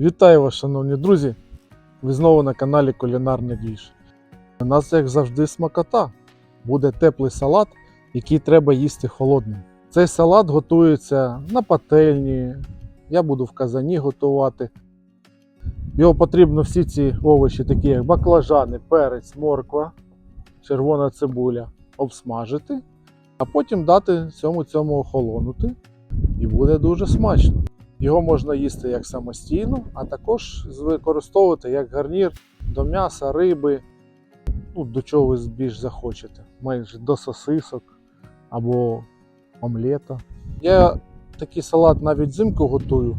Вітаю вас, шановні друзі! Ви знову на каналі Кулінарний Двіж. У нас, як завжди, смакота. Буде теплий салат, який треба їсти холодним. Цей салат готується на пательні. Я буду в казані готувати. Його потрібно всі ці овочі, такі як баклажани, перець, морква, червона цибуля, обсмажити, а потім дати цьому цьому охолонути. І буде дуже смачно. Його можна їсти як самостійно, а також використовувати як гарнір до м'яса, риби, ну, до чого ви більш захочете. Майже до сосисок або омлета. Я такий салат навіть взимку готую.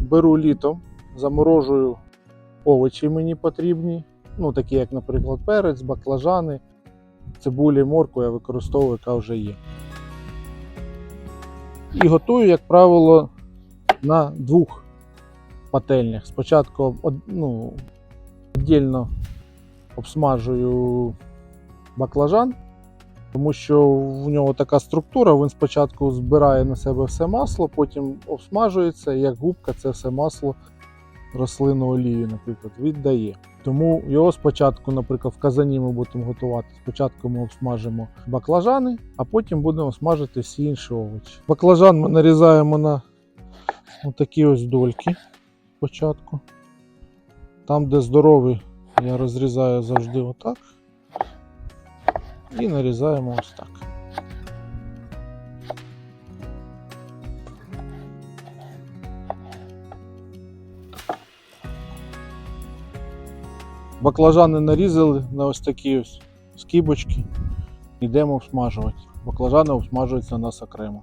Беру літом, заморожую овочі мені потрібні. Ну, такі як, наприклад, перець, баклажани, цибулі, морку я використовую, яка вже є. І готую, як правило, на двох пательнях. Спочатку ну, віддільно обсмажую баклажан, тому що в нього така структура, він спочатку збирає на себе все масло, потім обсмажується, і як губка це все масло рослинну олію, наприклад, віддає. Тому його спочатку, наприклад, в казані ми будемо готувати. Спочатку ми обсмажимо баклажани, а потім будемо смажити всі інші овочі. Баклажан ми нарізаємо на такі ось дольки спочатку. Там, де здоровий, я розрізаю завжди отак. І нарізаємо ось так. Баклажани нарізали на ось такі ось скибочки. Йдемо обсмажувати. Баклажани обсмажуються у нас окремо.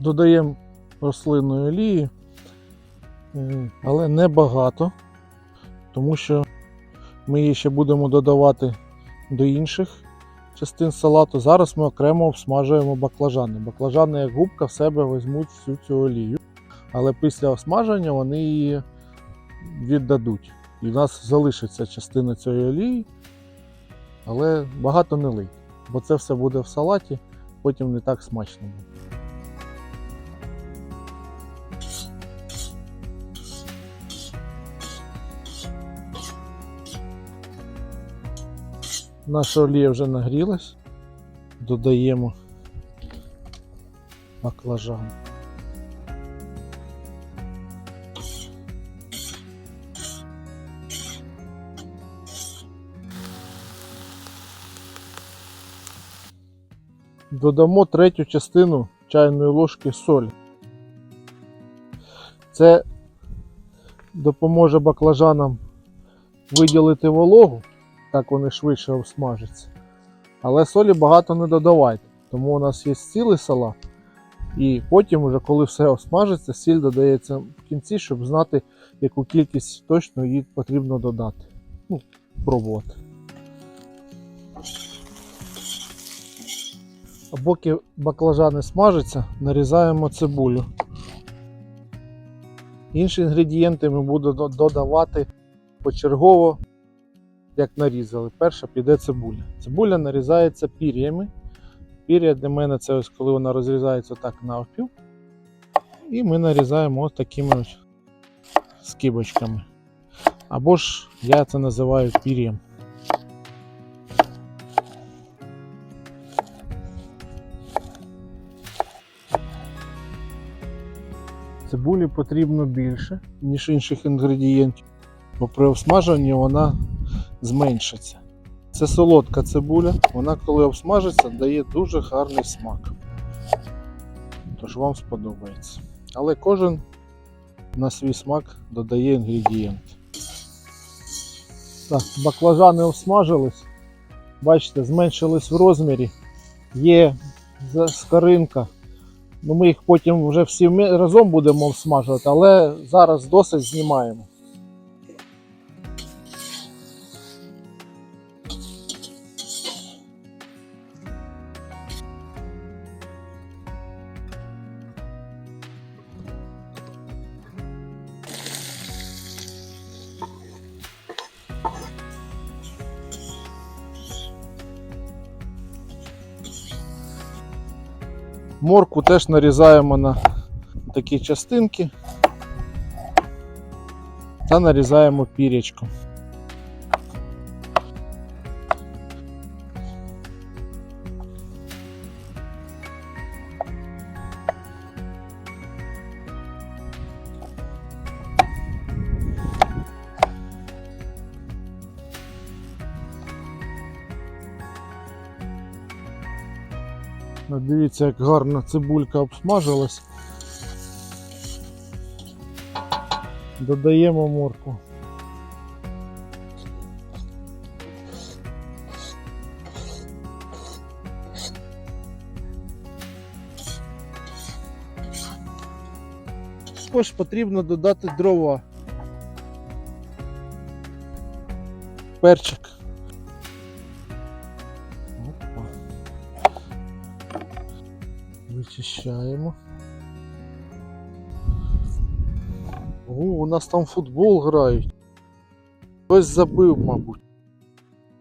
Додаємо рослинної олії, е, але не багато, тому що ми її ще будемо додавати до інших частин салату. Зараз ми окремо обсмажуємо баклажани. Баклажани, як губка, в себе візьмуть всю цю олію, але після осмаження вони її віддадуть. І в нас залишиться частина цієї олії, але багато не лить, бо це все буде в салаті, потім не так смачно буде. Наша олія вже нагрілась. Додаємо баклажан. Додамо третю частину чайної ложки солі. Це допоможе баклажанам виділити вологу так вони швидше обсмажаться. Але солі багато не додавайте, тому у нас є цілий салат. І потім, вже коли все обсмажиться, сіль додається в кінці, щоб знати, яку кількість точно їй потрібно додати. Ну, пробувати. А поки баклажани смажаться, нарізаємо цибулю. Інші інгредієнти ми будемо додавати почергово як нарізали. Перша піде цибуля. Цибуля нарізається пір'ями. Пір'я для мене це ось коли вона розрізається так навпіл. І ми нарізаємо ось такими ось скибочками. Або ж я це називаю пір'ям. Цибулі потрібно більше, ніж інших інгредієнтів, бо при обсмажуванні вона зменшиться. Це солодка цибуля, вона коли обсмажиться, дає дуже гарний смак. Тож вам сподобається. Але кожен на свій смак додає інгредієнт. Так, баклажани обсмажились. Бачите, зменшились в розмірі. Є скоринка. Ну, ми їх потім вже всі разом будемо обсмажувати, але зараз досить знімаємо. Морку теж нарізаємо на такі частинки та нарізаємо пірячком. Дивіться, як гарно цибулька обсмажилась. Додаємо морку. Також потрібно додати дрова. Перчик. Вичищаємо. О, у нас там футбол грають. Хтось забив, мабуть.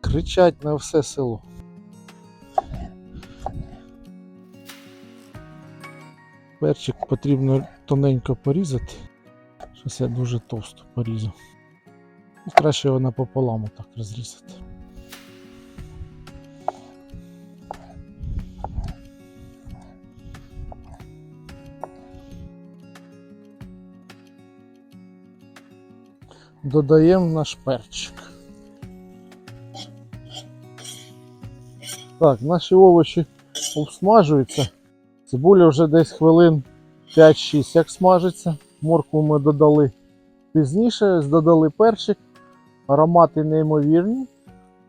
Кричать на все село. Перчик потрібно тоненько порізати. Щось я дуже товсто порізав. Ну, Краще його напополам отак розрізати. Додаємо наш перчик. Так, наші овочі обсмажуються. Цибуля вже десь хвилин 5-6 як смажиться. Моркву ми додали пізніше, додали перчик. Аромати неймовірні.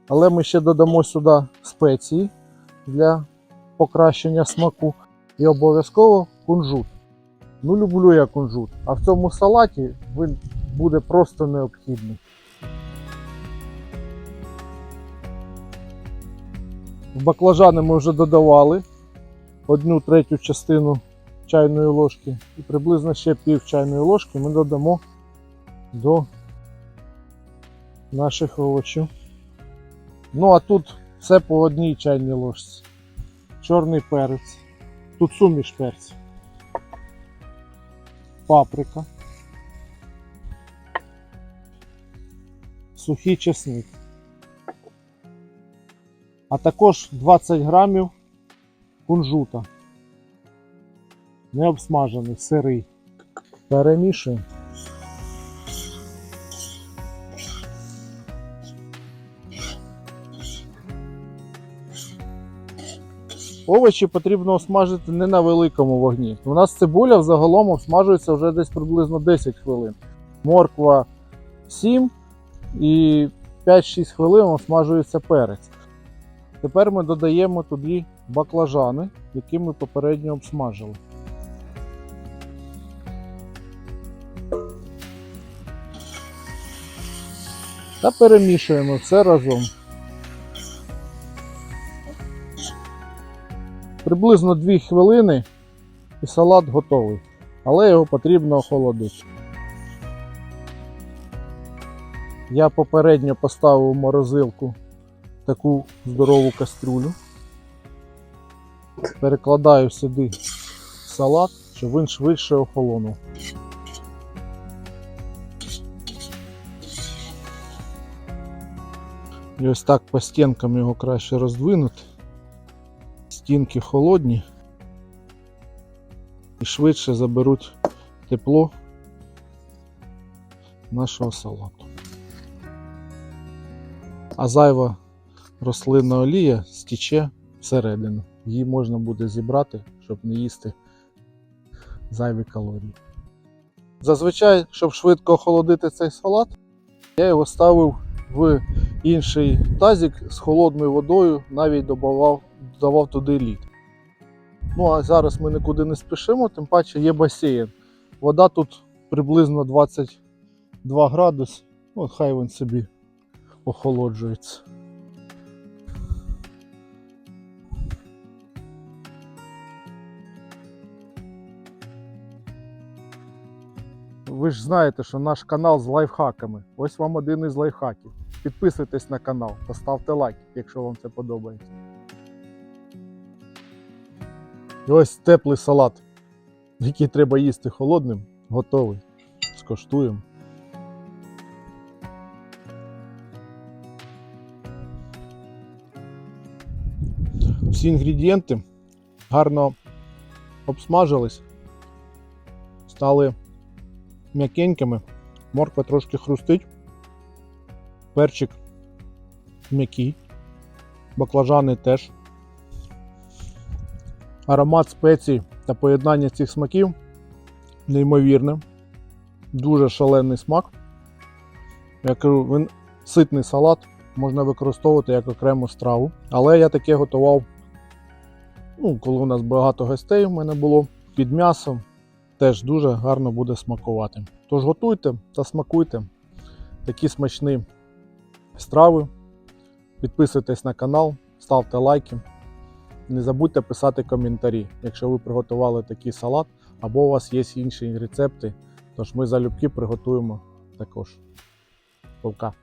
Але ми ще додамо сюди спеції для покращення смаку. І обов'язково кунжут. Ну, люблю я кунжут. А в цьому салаті він буде просто необхідний. В баклажани ми вже додавали одну третю частину чайної ложки і приблизно ще пів чайної ложки ми додамо до наших овочів. Ну а тут все по одній чайній ложці. Чорний перець. Тут суміш перців. Паприка. Сухий чесник. А також 20 грамів кунжута. Не обсмажений, сирий. Перемішуємо. Овочі потрібно осмажити не на великому вогні. У нас цибуля взагалом обсмажується вже десь приблизно 10 хвилин. Морква 7 і 5-6 хвилин осмажується перець. Тепер ми додаємо туди баклажани, які ми попередньо обсмажили. Та перемішуємо все разом. Приблизно 2 хвилини і салат готовий, але його потрібно охолодити. Я попередньо поставив в морозилку таку здорову кастрюлю. Перекладаю сюди салат, щоб він швидше охолонув. І ось так по стінкам його краще роздвинути. Стінки холодні і швидше заберуть тепло нашого салату. А зайва рослинна олія стіче всередину. Її можна буде зібрати, щоб не їсти зайві калорії. Зазвичай, щоб швидко охолодити цей салат, я його ставив в інший тазик з холодною водою, навіть додавав, додавав туди лід. Ну а зараз ми нікуди не спішимо, тим паче є басейн. Вода тут приблизно 22 градуси. От хай він собі охолоджується. Ви ж знаєте, що наш канал з лайфхаками. Ось вам один із лайфхаків. Підписуйтесь на канал та ставте лайк, якщо вам це подобається. І ось теплий салат, який треба їсти холодним, готовий. Скоштуємо. Всі інгредієнти гарно обсмажились, стали м'якенькими, морква трошки хрустить, перчик м'який, баклажани теж. Аромат спецій та поєднання цих смаків неймовірне, дуже шалений смак. Я він ситний салат можна використовувати як окрему страву. Але я таке готував, ну, коли у нас багато гостей в мене було під м'ясом, теж дуже гарно буде смакувати. Тож готуйте та смакуйте такі смачні страви. Підписуйтесь на канал, ставте лайки. Не забудьте писати коментарі, якщо ви приготували такий салат, або у вас є інші рецепти, тож ми залюбки приготуємо також. Пока!